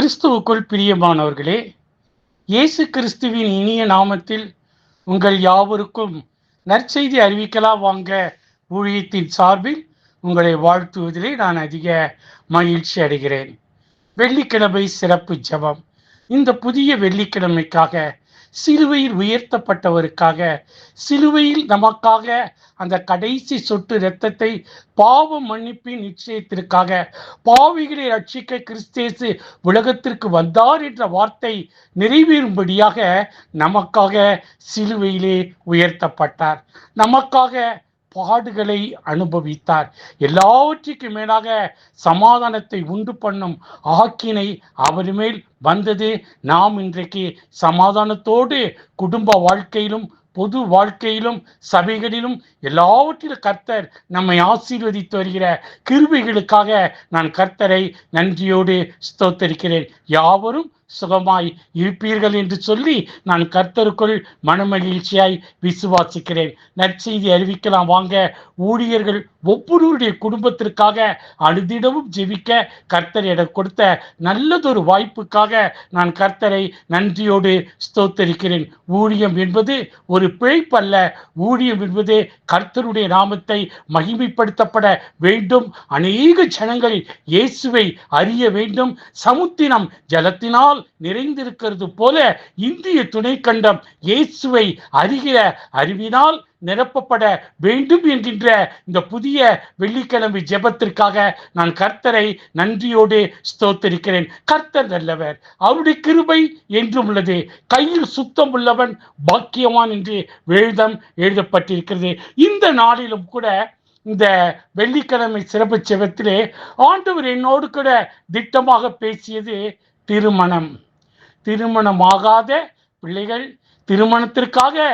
கிறிஸ்துவுக்குள் பிரியமானவர்களே இயேசு கிறிஸ்துவின் இனிய நாமத்தில் உங்கள் யாவருக்கும் நற்செய்தி அறிவிக்கலாம் வாங்க ஊழியத்தின் சார்பில் உங்களை வாழ்த்துவதிலே நான் அதிக மகிழ்ச்சி அடைகிறேன். வெள்ளிக்கிழமை சிறப்பு ஜெபம். இந்த புதிய வெள்ளிக்கிழமைக்காக சிலுவையில் உயர்த்தப்பட்டவருக்காக சிலுவையில் நமக்காக அந்த கடைசி சொட்டு இரத்தத்தை பாவ மன்னிப்பின் நிச்சயத்திற்காக பாவிகளை ரட்சிக்க கிறிஸ்தேசு உலகத்திற்கு வந்தார் என்ற வார்த்தை நிறைவேறும்படியாக நமக்காக சிலுவையிலே உயர்த்தப்பட்டார். நமக்காக பாடுகளை அனுபவித்தார். எல்லாவற்றிற்கும் மேலாக சமாதானத்தை உண்டு பண்ணும் ஆக்கினை அவர் மேல் வந்தது நாம் இன்றைக்கு சமாதானத்தோடு குடும்ப வாழ்க்கையிலும் பொது வாழ்க்கையிலும் சபைகளிலும் எல்லாவற்றிலும் கர்த்தர் நம்மை ஆசீர்வதித்து வருகிற கிருபைகளுக்காக நான் கர்த்தரை நன்றியோடு ஸ்தோத்தரிக்கிறேன். யாவரும் சுகமாய் இருப்பீர்கள் என்று சொல்லி நான் கர்த்தருக்குள் மனமகிழ்ச்சியாய் விசுவாசிக்கிறேன். நற்செய்தி அறிவிக்கலாம். வாங்க ஊழியர்கள் ஒவ்வொருவருடைய குடும்பத்திற்காக அழுதிடவும் ஜெபிக்க கர்த்தர் எனக்கு கொடுத்த நல்லதொரு வாய்ப்புக்காக நான் கர்த்தரை நன்றியோடு ஸ்தோத்தரிக்கிறேன். ஊழியம் என்பது ஒரு பிழைப்பல்ல. ஊழியம் என்பது கர்த்தருடைய நாமத்தை மகிமைப்படுத்தப்பட வேண்டும். அநேக ஜனங்கள் இயேசுவை அறிய வேண்டும். சமுத்தினம் ஜலத்தினால் நிறைந்திருக்கிறது போல இந்திய துணை கண்டம் இயேசுவை அறிகிற அறிவினால் நிரப்பப்பட வேண்டும் என்கின்ற இந்த புதிய வெள்ளிக்கிழமை ஜெபத்திற்காக நான் கர்த்தரை நன்றியோடு ஸ்தோத்தரிக்கிறேன். கர்த்தர் நல்லவர் அவருடைய கிருபை என்றும் உள்ளது. கையில் சுத்தம் உள்ளவன் பாக்கியவான் என்று வேதம் எழுதப்பட்டிருக்கிறது. இந்த நாளிலும் கூட இந்த வெள்ளிக்கிழமை சிறப்பு செவத்திலே ஆண்டவர் என்னோடு கூட திட்டமாக பேசியது திருமணம். திருமணமாகாத பிள்ளைகள் திருமணத்திற்காக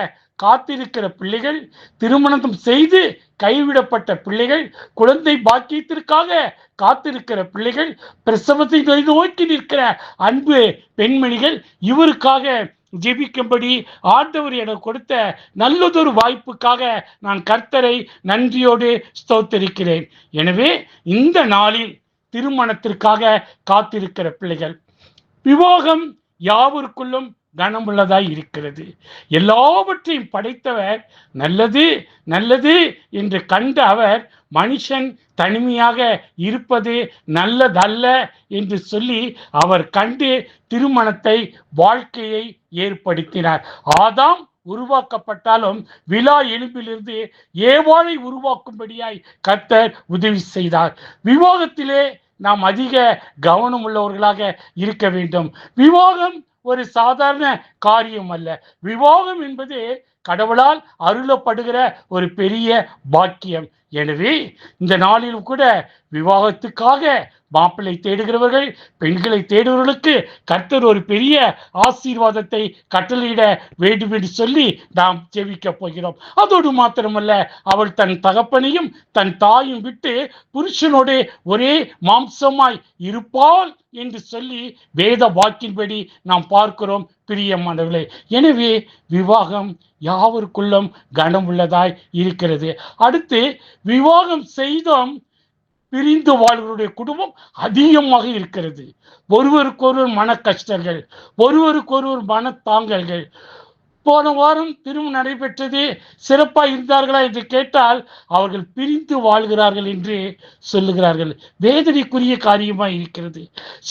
காத்திருக்கிற பிள்ளைகள் திருமணம் செய்து கைவிடப்பட்ட பிள்ளைகள் குழந்தை பாக்கியத்திற்காக காத்திருக்கிற பிள்ளைகள் பிரசவத்தை நோக்கி நிற்கிற அன்பு பெண்மணிகள் இவருக்காக ஜெபிக்கும்படி ஆண்டவர் எனக்கு கொடுத்த நல்லதொரு வாய்ப்புக்காக நான் கர்த்தரை நன்றியோடு ஸ்தோத்தரிக்கிறேன். எனவே இந்த நாளில் திருமணத்திற்காக காத்திருக்கிற பிள்ளைகள் விவோகம் யாவருக்குள்ளும் கனமுள்ளதாய் இருக்கிறது. எல்லாவற்றையும் படைத்தவர் நல்லது நல்லது என்று கண்ட அவர் மனுஷன் தனிமையாக இருப்பது நல்லதல்ல என்று சொல்லி அவர் கண்டு திருமணத்தை வாழ்க்கையை ஏற்படுத்தினார். ஆதாம் உருவாக்கப்பட்டாலும் விழா எலும்பிலிருந்து ஏவாளை உருவாக்கும்படியாய் கர்த்தர் உதவி செய்தார். விவாகத்திலே நாம் அதிக கவனம் உள்ளவர்களாக இருக்க வேண்டும். விவாகம் ஒரு சாதாரண காரியம் அல்ல. விவாகம் என்பது கடவுளால் அருளப்படுகிற ஒரு பெரிய பாக்கியம். எனவே இந்த நாளிலும் கூட விவாகத்துக்காக மாப்பிள்ளை தேடுகிறவர்கள் பெண்களை தேடுபவர்களுக்கு கர்த்தர் ஒரு பெரிய ஆசீர்வாதத்தை கட்டளையிட வேண்டும் என்று சொல்லி நாம் ஜெபிக்க போகிறோம். அதோடு மாத்திரமல்ல அவள் தன் தகப்பனையும் தன் தாயும் விட்டு புருஷனோடு ஒரே மாம்சமாய் இருப்பாள். என்று சொல்லி வேத வாக்கின்படி நாம் பார்க்கிறோம் பிரியமானவர்களே. எனவே விவாகம் யாவருக்குள்ளும் கனம் உள்ளதாய் இருக்கிறது. அடுத்து விவாகம் செய்தோம் பிரிந்து வாழ்வருடைய குடும்பம் அதிகமாக இருக்கிறது. ஒருவருக்கொருவர் மன கஷ்டங்கள் ஒருவருக்கொருவர் மன தாங்கல்கள் போன வாரம் திருமணம் நடைபெற்றது. சிறப்பாக இருந்தார்களா என்று கேட்டால் அவர்கள் பிரிந்து வாழ்கிறார்கள் என்று சொல்லுகிறார்கள். வேதனைக்குரிய காரியமாக இருக்கிறது.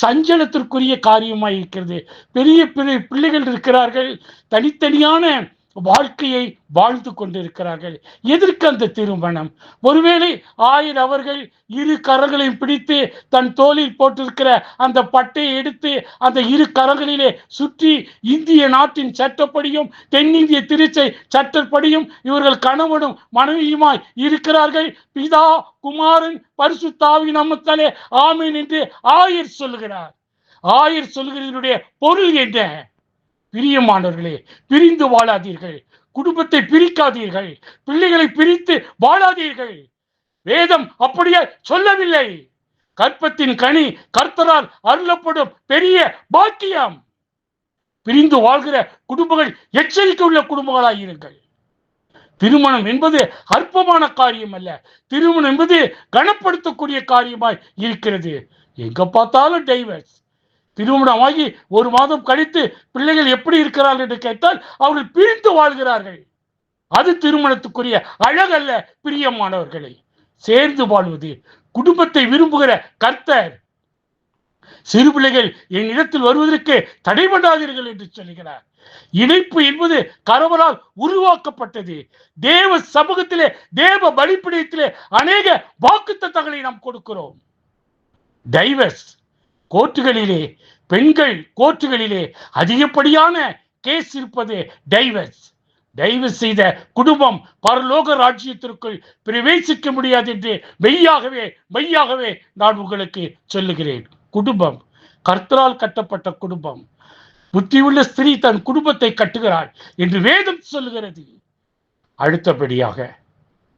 சஞ்சலத்திற்குரிய காரியமாய் இருக்கிறது. பெரிய பெரிய பிள்ளைகள் இருக்கிறார்கள். தனித்தனியான வாழ்க்கையை வாழ்ந்து கொண்டிருக்கிறார்கள். எதற்கு அந்த திருமணம்? ஒருவேளை ஆயிரம் அவர்கள் இரு கரங்களையும் பிடித்து தன் தோளில் போட்டிருக்கிற அந்த பட்டையை எடுத்து அந்த இரு கரங்களிலே சுற்றி இந்திய நாட்டின் சட்டப்படியும் தென்னிந்திய திருச்சை சட்டப்படியும் இவர்கள் கணவனும் மனைவியுமாய் இருக்கிறார்கள். பிதா குமாரன் பரிசுத்தாவி நமத்தாலே ஆமீன் என்று ஆயர் சொல்லுகிறார் ஆயிர் சொல்கிறதனுடைய பொருள் என்ன? பிரியமானவர்களே பிரிந்து வாழாதீர்கள். குடும்பத்தை பிரிக்காதீர்கள். பிள்ளைகளை பிரித்து வாழாதீர்கள். வேதம் அப்படியே சொல்லவில்லை. கற்பத்தின் கனி கர்த்தரால் அருளப்படும் பெரிய பாக்கியம். பிரிந்து வாழ்கிற குடும்பங்கள் எச்சரிக்கை உள்ள குடும்பங்களாக இருங்கள். திருமணம் என்பது அற்பமான காரியம் அல்ல. திருமணம் என்பது கனப்படுத்தக்கூடிய காரியமாய் இருக்கிறது. எங்க பார்த்தாலும் டைவர்ஸ் திருமணமாகி ஒரு மாதம் கழித்து பிள்ளைகள் எப்படி இருக்கிறார்கள் என்று கேட்டால் அவர்கள் பிரிந்து வாழ்கிறார்கள். அது திருமணத்துக்குரிய அழகல்ல பிரியமானவர்களை. சேர்ந்து வாழ்வது குடும்பத்தை விரும்புகிற கர்த்தர். சிறு பிள்ளைகள் என் இடத்தில் வருவதற்கு தடைபடாதீர்கள் என்று சொல்லுகிறார் இணைப்பு என்பது கரவரால் உருவாக்கப்பட்டது. தேவ சமூகத்திலே தேவ பலிப்பிடத்திலே அநேக வாக்குத்தத்தங்களை நாம் கொடுக்கிறோம். டைவர்ஸ். கோர்ட்டுகளிலே பெண்கள் கோர்ட்டுகளிலே அதிகப்படியான கேஸ் இருப்பது டைவர்ஸ். டைவர்ஸ் செய்த குடும்பம் பரலோக ராஜ்யத்திற்குள் பிரவேசிக்க முடியாது என்று மெய்யாகவே மெய்யாகவே நான் உங்களுக்கு சொல்லுகிறேன். குடும்பம் கர்த்தரால் கட்டப்பட்ட குடும்பம். புத்தியுள்ள ஸ்திரீ தன் குடும்பத்தை கட்டுகிறாள் என்று வேதம் சொல்லுகிறது. அடுத்தபடியாக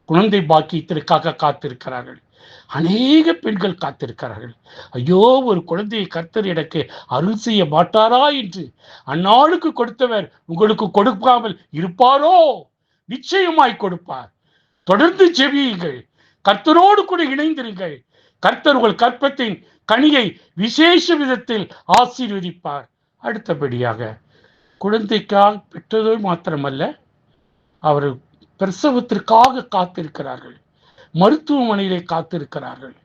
குழந்தை பாக்கியத்திற்காக காத்திருக்கிறார்கள். அநேக பெண்கள் காத்திருக்கிறார்கள். ஐயோ ஒரு குழந்தையை கர்த்தர் எனக்கு அருள் செய்ய மாட்டாரா என்று. அந்நாளுக்கு கொடுத்தவர் உங்களுக்கு கொடுக்காமல் இருப்பாரோ? நிச்சயமாய் கொடுப்பார். தொடர்ந்து ஜெபியுங்கள். கர்த்தரோடு கூட இணைந்திருங்கள். கர்த்தர் உங்கள் கற்பத்தின் கனியை விசேஷ விதத்தில் ஆசீர்வதிப்பார். அடுத்தபடியாக குழந்தைக்காக பெற்றதோ மாத்திரமல்ல அவர் பிரசவத்திற்காக காத்திருக்கிறார்கள். மருத்துவமனையிலே காத்திருக்கிறார்கள்.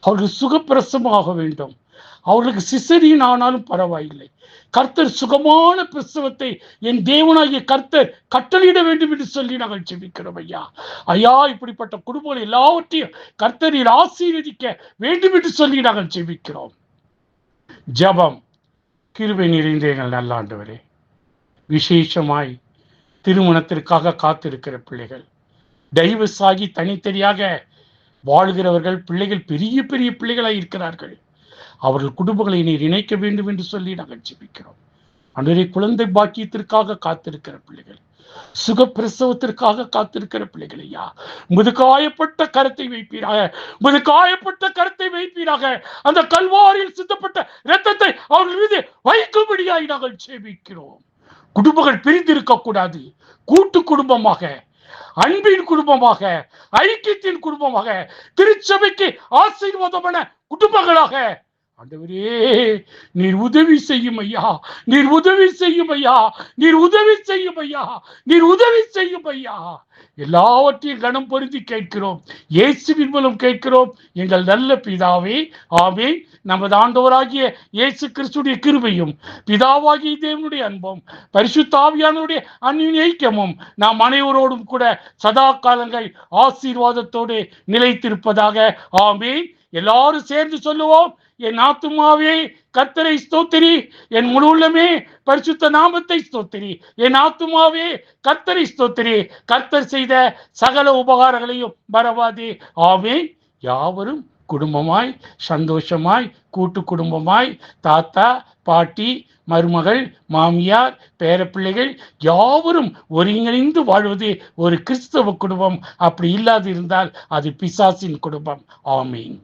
அவர்கள் சுகப்பிரசமாக வேண்டும். அவர்களுக்கு சிசரியின் ஆனாலும் பரவாயில்லை. கர்த்தர் சுகமான பிரசவத்தை என் தேவனாகிய கர்த்தர் கட்டளையிட வேண்டும் என்று சொல்லி நாங்கள் ஜெபிக்கிறோம் ஐயா. ஐயா இப்படிப்பட்ட குடும்பங்கள் எல்லாவற்றையும் கர்த்தரில் ஆசீர்வதிக்க வேண்டும் என்று சொல்லி நாங்கள் ஜெபிக்கிறோம். ஜபம். கிருபை நிறைந்த எங்கள் நல்லாண்டவரே விசேஷமாய் திருமணத்திற்காக காத்திருக்கிற பிள்ளைகள் டைவர்ஸ் ஆகி தனித்தனியாக வாழ்கிறவர்கள் பிள்ளைகள் பெரிய பெரிய பிள்ளைகளாக இருக்கிறார்கள். அவர்கள் குடும்பங்களை நீர் இணைக்க வேண்டும் என்று சொல்லி நாங்கள் ஜெபிக்கிறோம். அன்றைய குழந்தை பாக்கியத்திற்காக காத்திருக்கிற பிள்ளைகள் சுகப்பிரசவத்திற்காக காத்திருக்கிற பிள்ளைகள் ஐயா. முதுகாயப்பட்ட கருத்தை வைப்பீராக முதுகாயப்பட்ட கருத்தை வைப்பீராக. அந்த கல்வாரியில் சித்தப்பட்ட இரத்தத்தை அவர்கள் மீது வைக்கும்படியாய் நாங்கள் சேமிக்கிறோம் குடும்பங்கள் பிரிந்திருக்க கூடாது கூட்டு குடும்பமாக அன்பின் குடும்பமாக ஐக்கியத்தின் குடும்பமாக திருச்சபைக்கு ஆசீர்வாதமான குடும்பங்களாக ஆண்டவரே நீர் உதவி செய்யும் ஐயா நீர் உதவி செய்யும் ஐயா நீர் உதவி செய்யும் ஐயா நீர் உதவி செய்யும் ஐயா. எல்லாவற்றையும் கனம் பொருந்தி கேட்கிறோம். இயேசுவின் மூலம் கேட்கிறோம். எங்கள் நல்ல பிதாவே ஆமே நமது ஆண்டவராகிய இயேசு கிறிஸ்துடைய கிருபையும் பிதாவாகிய தேவனுடைய அன்பும் பரிசுத்தாவியானுடைய அன்பின் ஐக்கியமும் நாம் அனைவரோடும் கூட சதா காலங்கள் ஆசீர்வாதத்தோடு நிலைத்திருப்பதாக ஆமேன். எல்லாரும் சேர்ந்து சொல்லுவோம். என் ஆத்துமாவே கத்தரை ஸ்தோத்திரி. என் முழு உள்ளமே பரிசுத்த நாமத்தை ஸ்தோத்திரி. என் ஆத்துமாவே கத்தரை ஸ்தோத்திரி. கர்த்தர் செய்த சகல உபகாரங்களையும் மறவாதே. ஆவே யாவரும் குடும்பமாய் சந்தோஷமாய் கூட்டு குடும்பமாய் தாத்தா பாட்டி மருமகள் மாமியார் பேரப்பிள்ளைகள் யாவரும் ஒருங்கிணைந்து வாழ்வது ஒரு கிறிஸ்தவ குடும்பம். அப்படி இல்லாது இருந்தால் அது பிசாசின் குடும்பம். ஆமீன்.